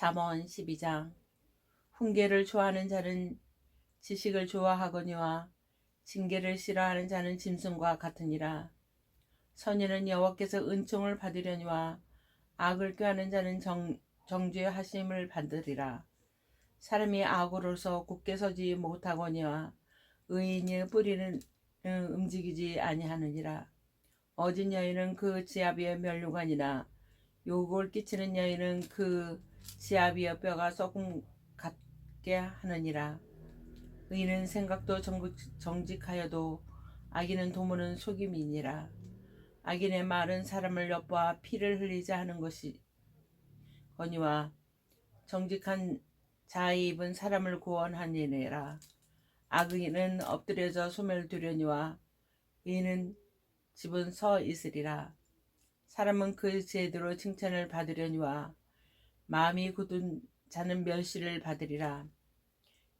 잠언 12장 훈계를 좋아하는 자는 지식을 좋아하거니와 징계를 싫어하는 자는 짐승과 같으니라. 선인은 여호와께서 은총을 받으려니와 악을 꾀하는 자는 정, 정죄의 하심을 받으리라. 사람이 악으로서 굳게 서지 못하거니와 의인의 뿌리는 음, 움직이지 아니하느니라. 어진 여인은 그 지아비의 멸류관이나 욕을 끼치는 여인은 그 지아비의 뼈가 썩은 같게 하느니라. 의인은 생각도 정직, 정직하여도 악인은 도모는 속임이니라. 악인의 말은 사람을 엿보아 피를 흘리자 하는 것이 거니와 정직한 자의 입은 사람을 구원하니라. 악인은 엎드려져 소멸되려니와 의인은 집은 서 있으리라. 사람은 그 제대로 칭찬을 받으려니와 마음이 굳은 자는 멸시를 받으리라.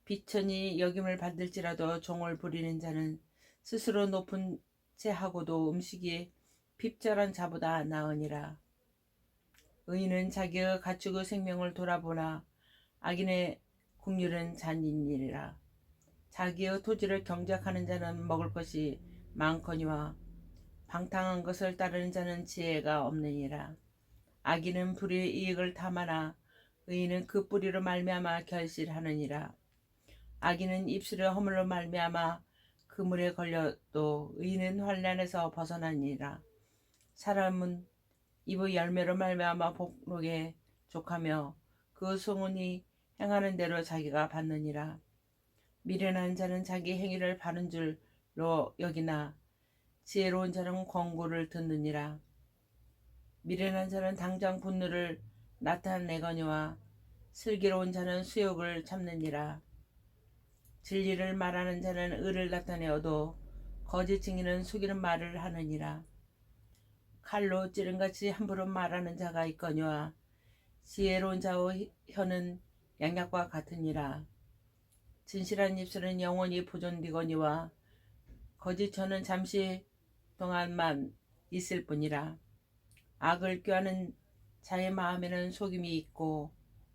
비천이 여김을 받을지라도 종을 부리는 자는 스스로 높은 채하고도 음식이 핍절한 자보다 나으니라. 의인은 자기가 갖추고 생명을 돌아보나 악인의 국률은 잔인이라. 자기의 토지를 경작하는 자는 먹을 것이 많거니와 방탕한 것을 따르는 자는 지혜가 없느니라. 악인은 불의 이익을 탐하나 의인은 그 뿌리로 말미암아 결실하느니라. 악인은 입술에 허물로 말미암아 그물에 걸려도 의인은 환란에서 벗어나니라. 사람은 입의 열매로 말미암아 복록에 족하며 그 소문이 행하는 대로 자기가 받느니라. 미련한 자는 자기 행위를 바른 줄로 여기나 지혜로운 자는 권고를 듣느니라. 미련한 자는 당장 분노를 나타내거니와 슬기로운 자는 수욕을 참느니라. 진리를 말하는 자는 의를 나타내어도 거짓 증인은 속이는 말을 하느니라. 칼로 찌른같이 함부로 말하는 자가 있거니와 지혜로운 자의 혀는 양약과 같으니라. 진실한 입술은 영원히 보존되거니와 거짓 혀는 잠시 동안만 있을 뿐이라. 악을 꾀하는 자의 마음에는 속임이 있고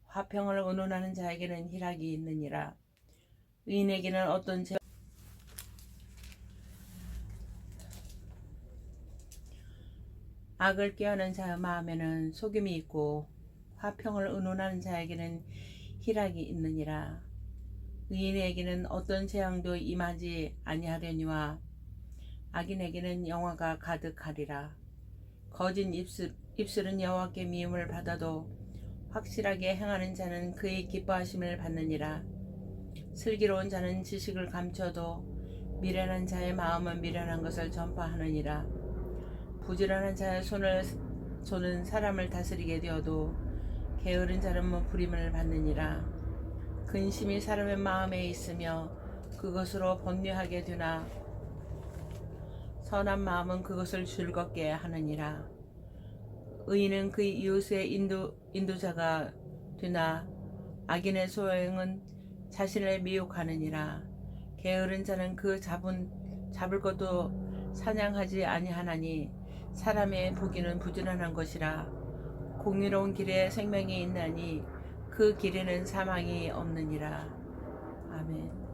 화평을 의논하는 자에게는 희락이 있느니라. 의인에게는 어떤 죄 악을 꾀하는 자의 마음에는 속임이 있고 화평을 의논하는 자에게는 희락이 있느니라. 의인에게는 어떤 재앙도 임하지 아니하려니와 악인에게는 영화가 가득하리라. 거짓 입술, 입술은 여호와께 미움을 받아도 확실하게 행하는 자는 그의 기뻐하심을 받느니라. 슬기로운 자는 지식을 감춰도 미련한 자의 마음은 미련한 것을 전파하느니라. 부지런한 자의 손을 손은 사람을 다스리게 되어도 게으른 자는 뭐 부림을 받느니라. 근심이 사람의 마음에 있으며 그것으로 번뇌하게 되나 선한 마음은 그것을 즐겁게 하느니라. 의인은 그 이웃의 인도, 인도자가 되나 악인의 소행은 자신을 미혹하느니라. 게으른 자는 그 잡은 잡을 것도 사냥하지 아니하나니 사람의 보기는 부지런한 것이라. 공의로운 길에 생명이 있나니 그 길에는 사망이 없느니라. 아멘.